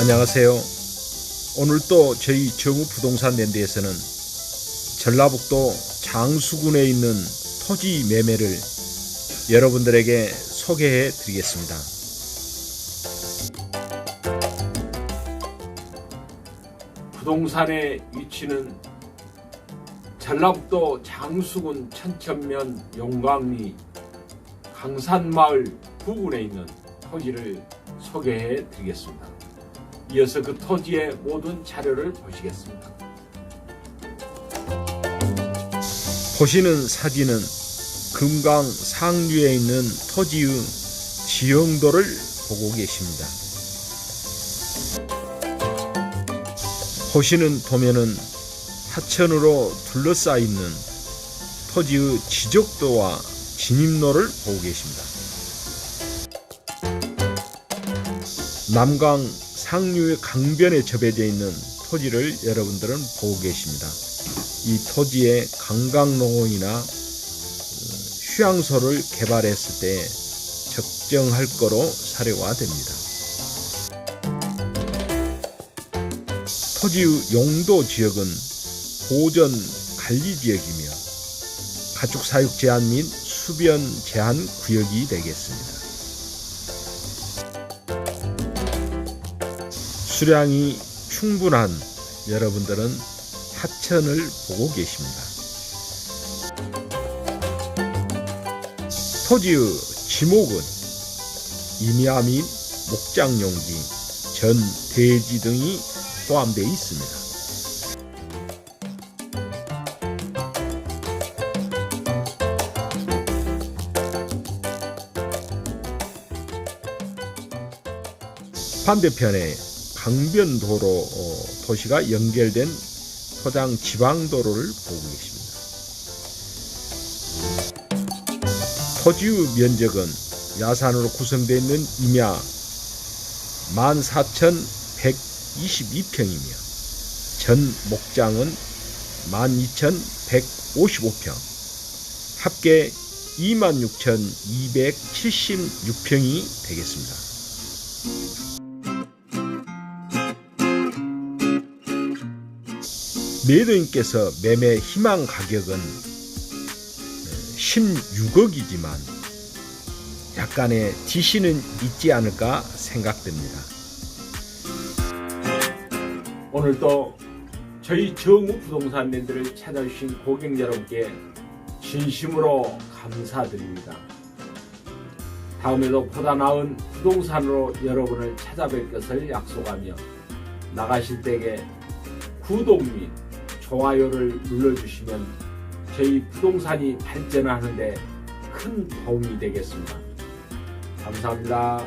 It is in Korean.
안녕하세요. 오늘 또 저희 정우 부동산 랜드에서는 전라북도 장수군에 있는 토지 매매를 여러분들에게 소개해 드리겠습니다. 부동산의 위치는 전라북도 장수군 천천면 용광리 강산마을 부근에 있는 토지를 소개해 드리겠습니다. 이어서 그 토지의 모든 자료를 보시겠습니다. 보시는 사진은 금강 상류에 있는 토지의 지형도를 보고 계십니다. 보시는 도면은 하천으로 둘러싸여 있는 토지의 지적도와 진입로를 보고 계십니다. 남강 상류의 강변에 접해져 있는 토지를 여러분들은 보고 계십니다. 이 토지에 관광농원이나 어, 휴양소를 개발했을 때 적정할 거로 사료가 됩니다. 토지의 용도 지역은 보전 관리 지역이며 가축 사육 제한 및 수변 제한 구역이 되겠습니다. 수량이 충분한 여러분들은 하천을 보고 계십니다. 토지의 지목은 임야 및 목장용지, 전, 대지 등이 포함되어 있습니다. 반대편에 강변도로 어, 도시가 연결된 토장 지방도로를 보고 계십니다. 토지의 면적은 야산으로 구성되어 있는 임야 14,122평이며 전 목장은 12,155평 합계 26,276평이 되겠습니다. 매도인께서 매매 희망 가격은 16억이지만 약간의 지시는 있지 않을까 생각됩니다. 오늘도 저희 정우 부동산 랜드를 찾아주신 고객 여러분께 진심으로 감사드립니다. 다음에도 보다 나은 부동산으로 여러분을 찾아뵐 것을 약속하며 나가실 때에 구독 및 좋아요를 눌러주시면 저희 부동산이 발전하는데 큰 도움이 되겠습니다. 감사합니다.